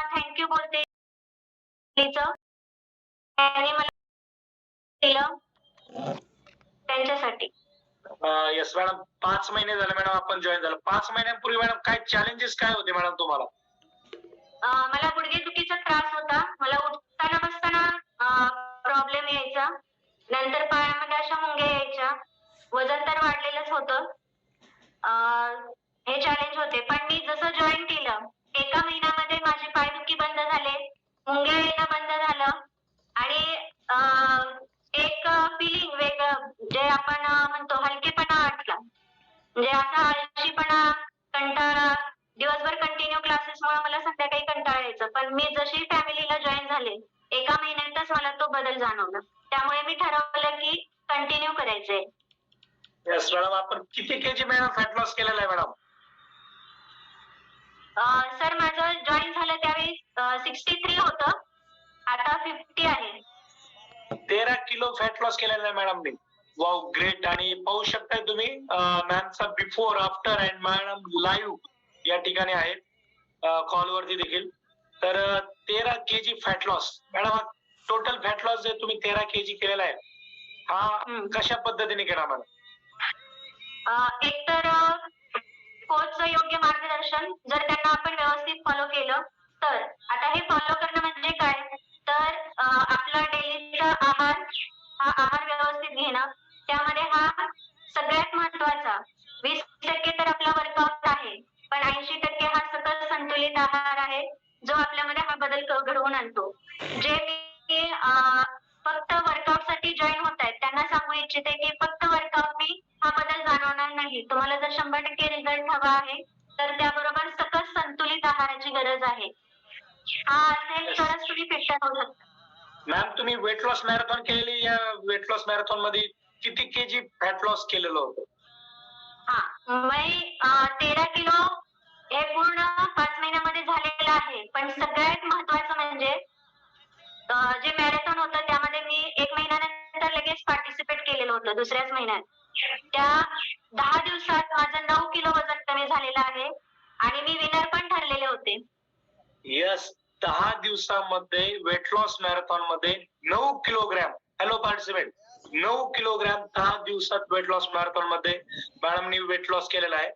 Thank you बोलते. त्यांच्यासाठी. Yes madam पाच महिने झाले मॅडम आपण जॉईन झालं. पाच महिन्यांपूर्वी मॅडम काय चॅलेंजेस काय होते मॅडम तुम्हाला? अं, मला गुडघेदुखीचा त्रास होता. मला उठताना बसताना प्रॉब्लेम यायचा. नंतर पायामध्ये अशा मुंग्या यायच्या. वजन तर वाढलेलंच होतं. अं, हे चॅलेंज होते. पण मी जसं जॉईन केलं म्हणजे असा आळशीपणा कंटाळा दिवसभर कंटिन्यू क्लासेसमुळे मला संध्याकाळी कंटाळा यायचा पण मी जशी फॅमिलीला जॉईन झाले एका महिन्यातच मला तो बदल जाणवला. त्यामुळे मी ठरवलं की कंटिन्यू करायचंय. येस मॅडम आपण किती जी मॅडम फॅट लॉस केलेला आहे मॅडम सर माझं जॉईन झालं त्यावेळी सिक्स्टी थ्री होतं. आता फिफ्टी आहे. तेरा किलो फॅट लॉस केलेला आहे मॅडम मी. वाव ग्रेट आणि पाहू शकताय तुम्ही मॅमचा before after and madam live या ठिकाणी आहेत. कॉलवरती देखील. तर तेरा K G fat loss madam हा टोटल फॅट लॉस जे तुम्ही तेरा के जी केलेला आहे हा. कशा पद्धतीने केला मॅडम अं, एकतर कोचचं योग्य मार्गदर्शन जर त्यांना आपण व्यवस्थित फॉलो केलं तर. आता हे फॉलो करणं म्हणजे जो आपल्यामध्ये हा बदल घडवून आणतो. जे मी फक्त वर्कआउटसाठी जॉईन होत आहेत त्यांना सांगू इच्छिते की फक्त वर्कआउट हा बदल जाणवणार नाही. तुम्हाला जर शंभर टक्के रिझल्ट हवा आहे तर त्याबरोबर सकस संतुलित आहाराची गरज आहे. हा असेल तरच तुम्ही फिट राहू शकता. मॅम तुम्ही वेट लॉस मॅरेथॉन केलेली या वेट लॉस मॅरेथॉनमध्ये किती के जी फॅट लॉस केलेलं होतं? हा मी तेरा किलो हे पूर्ण पाच महिन्यामध्ये झालेलं आहे पण सगळ्यात महत्वाचं म्हणजे अं, जे मॅरेथॉन होतं त्यामध्ये मी एक महिन्यानंतर लगेच पार्टिसिपेट केलेलं होतं दुसऱ्याच महिन्यात. त्या दहा दिवसात माझं नऊ किलो वजन कमी झालेलं आहे आणि मी विनर पण ठरलेले होते. यस दहा दिवसामध्ये वेट लॉस मॅरेथॉनमध्ये नऊ किलोग्रॅम हॅलो पार्टिसिपेंट नऊ किलोग्रॅम दहा दिवसात वेट लॉस मॅरेथॉनमध्ये मॅडमनी वेट लॉस केलेला आहे.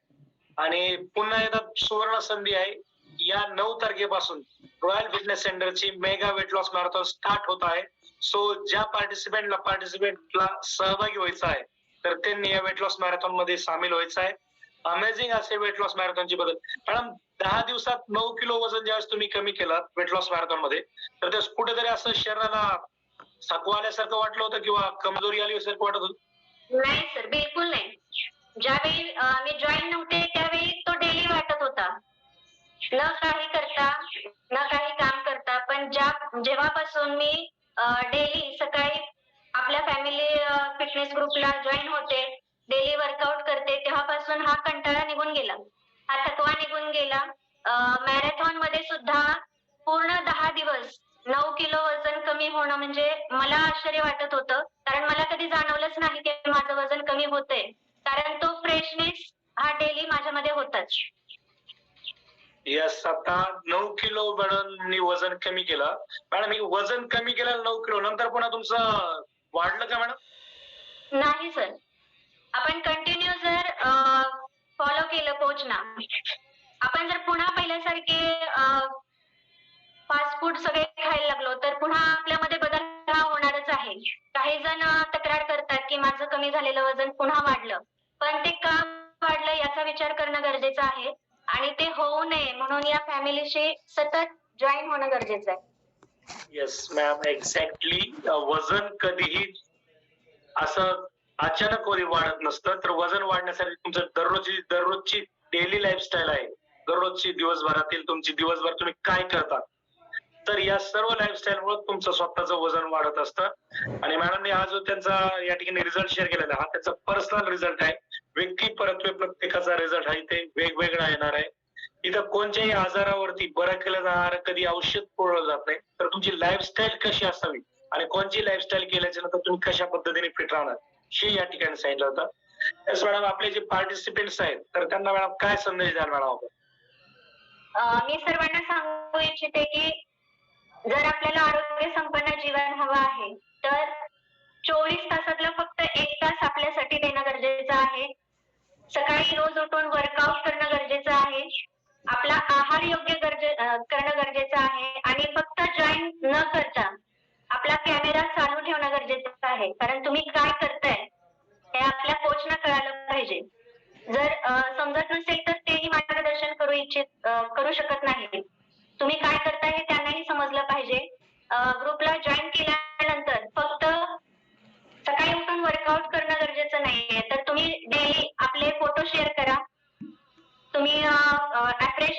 आणि पुन्हा एकदा सुवर्ण संधी आहे. या नऊ तारखेपासून रॉयल फिटनेस सेंटरची mega weight loss marathon start होत आहे. सो ज्या पार्टिसिपेंटला पार्टिसिपेंटला सहभागी व्हायचा आहे तर त्यांनी या वेट लॉस मॅरेथॉनमध्ये सामील व्हायचं आहे. अमेझिंग असे वेट लॉस मॅरेथॉनची बदल मॅडम दहा दिवसात नऊ किलो वजन ज्यावेळेस तुम्ही कमी केलं वेट लॉस मॅरेथॉनमध्ये तर ते कुठेतरी असं शरीराला थकवा आल्यासारखं वाटलं होतं किंवा कमजोरी आल्यासारखं वाटत होतं? नाही सर बिलकुल नाही. ज्यावेळी मी जॉईन नव्हते त्यावेळी न काही करता न काही काम करता पण ज्या जेव्हापासून मी डेली सकाळी आपल्या फॅमिली फिटनेस ग्रुपला जॉईन होते डेली वर्कआउट करते तेव्हापासून हा कंटाळा निघून गेला. हा थकवा निघून गेला. मॅरेथॉनमध्ये सुद्धा पूर्ण दहा दिवस नऊ किलो वजन कमी होणं म्हणजे मला आश्चर्य वाटत होतं. कारण मला कधी जाणवलंच नाही की माझं वजन कमी होतंय. कारण तो फ्रेशनेस हा डेली माझ्यामध्ये होताच. यस आता नऊ किलो मॅडम मी वजन कमी केलं. मॅडम मी वजन कमी केलं नऊ किलो नंतर पुन्हा तुमचं वाढलं का मॅडम? नाही सर. आपण कंटिन्यू जर फॉलो केलं कोचना आपण जर पुन्हा पहिल्यासारखे फास्ट फूड सगळे खायला लागलो तर पुन्हा आपल्यामध्ये बदल हा होणारच आहे. काही जण तक्रार करतात की माझं कमी झालेलं वजन पुन्हा वाढलं. पण ते का वाढलं याचा विचार करणं गरजेचं आहे. आणि ते होऊ नये म्हणून या फॅमिलीशी सतत जॉईन होणं गरजेचं आहे. येस मॅम एक्झॅक्टली वजन कधीही असं अचानक कधी वाढत नसतं तर वजन वाढण्यासाठी तुमचं दररोजची दररोजची डेली लाईफस्टाईल आहे. दररोजची दिवसभरातील तुमची दिवसभर तुम्ही काय करता? तर या सर्व लाईफस्टाईल मुळे तुमचं स्वतःचं वजन वाढत असतं. आणि मॅडमने हा जो त्यांचा या ठिकाणी रिझल्ट शेअर केलेला हा त्याचा पर्सनल रिझल्ट आहे. व्यक्ती परत्वे प्रत्येकाचा रिझल्ट हा इथे वेगवेगळा येणार आहे. इथं कोणत्याही आजारावरती बरं केलं जाणार कधी औषध पुरवलं जात नाही तर तुमची लाईफस्टाईल कशी असावी आणि कोणची लाईफस्टाईल केल्याच्यानंतर तुम्ही कशा पद्धतीने फिट राहणार हे या ठिकाणी सांगितलं होतं. येस मॅडम आपले जे पार्टिसिपेंट्स आहेत तर त्यांना मॅडम काय संदेश द्याल मॅडम आपण? मी सर्वांना सांगू इच्छिते की जर आपल्याला आरोग्य संपन्न जीवन हवं आहे तर चोवीस तासातलं फक्त एक तास आपल्यासाठी देणं गरजेचं आहे. सकाळी रोज उठून वर्कआउट करणं गरजेचं आहे. आपला आहार योग्य गरजे करणं गरजेचं आहे. आणि फक्त जॉईन न करता आपला कॅमेरा चालू ठेवणं गरजेचं आहे. कारण तुम्ही काय करताय हे आपल्या कोचना कळालं पाहिजे. जर समजत नसेल तर तेही मार्गदर्शन करू इच्छित करू शकत नाही. तुम्ही काय करताय हे त्यांनाही समजलं पाहिजे. ग्रुपला जॉईन केल्या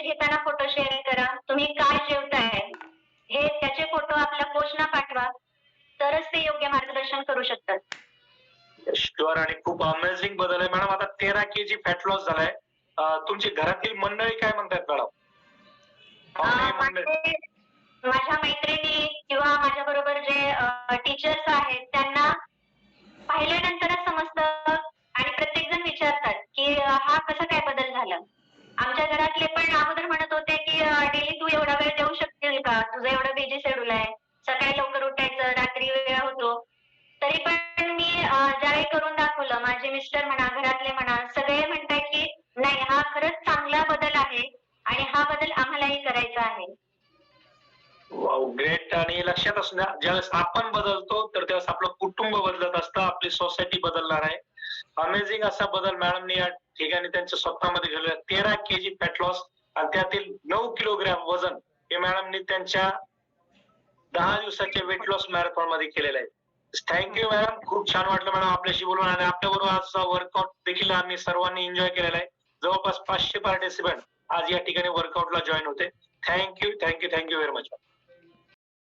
घेताना फोटो शेअर करा. तुम्ही काय जेवताय? हे त्याचे फोटो आपल्या कोचना पाठवा. तरच ते योग्य मार्गदर्शन करू शकतात. शुअर आणि खूप अमेझिंग बदल आहे. मॅडम आता तेरा के जी फॅट लॉस झालाय तुमची घरातील मंडळी काय म्हणतात मॅडम? माझ्या मैत्रिणी किंवा माझ्या बरोबर जे टीचर्स आहेत त्यांना पाहिल्यानंतरच समजतं आणि प्रत्येक जण विचारतात की हा कसा काय माझे मिस्टर म्हणा घरातले म्हणा सगळे म्हणताय की नाही हा खरंच चांगला बदल आहे आणि हा बदल आम्हालाही करायचा आहे. ग्रेट आणि लक्षात असू द्या ज्यावेळेस आपण बदलतो तर त्यावेळेस आपलं कुटुंब बदलत असतं आपली सोसायटी बदलणार आहे. अमेझिंग असा बदल मॅडमनी या ठिकाणी त्यांच्या स्वतःमध्ये घडलेला तेरा के जी फॅट लॉस आणि त्यातील नऊ किलोग्रॅम वजन हे मॅडमनी त्यांच्या दहा दिवसाच्या वेट लॉस मॅरेथॉनमध्ये केलेलं आहे. थँक्यू मॅडम खूप छान वाटलं मॅडम आपल्याशी बोलून आणि आपल्याबरोबर आजचा वर्कआउट देखील आम्ही सर्वांनी एन्जॉय केलेला आहे. जवळपास पाचशे पार्टिसिपंट आज या ठिकाणी वर्कआउटला जॉईन होते. Thank you thank you thank you very much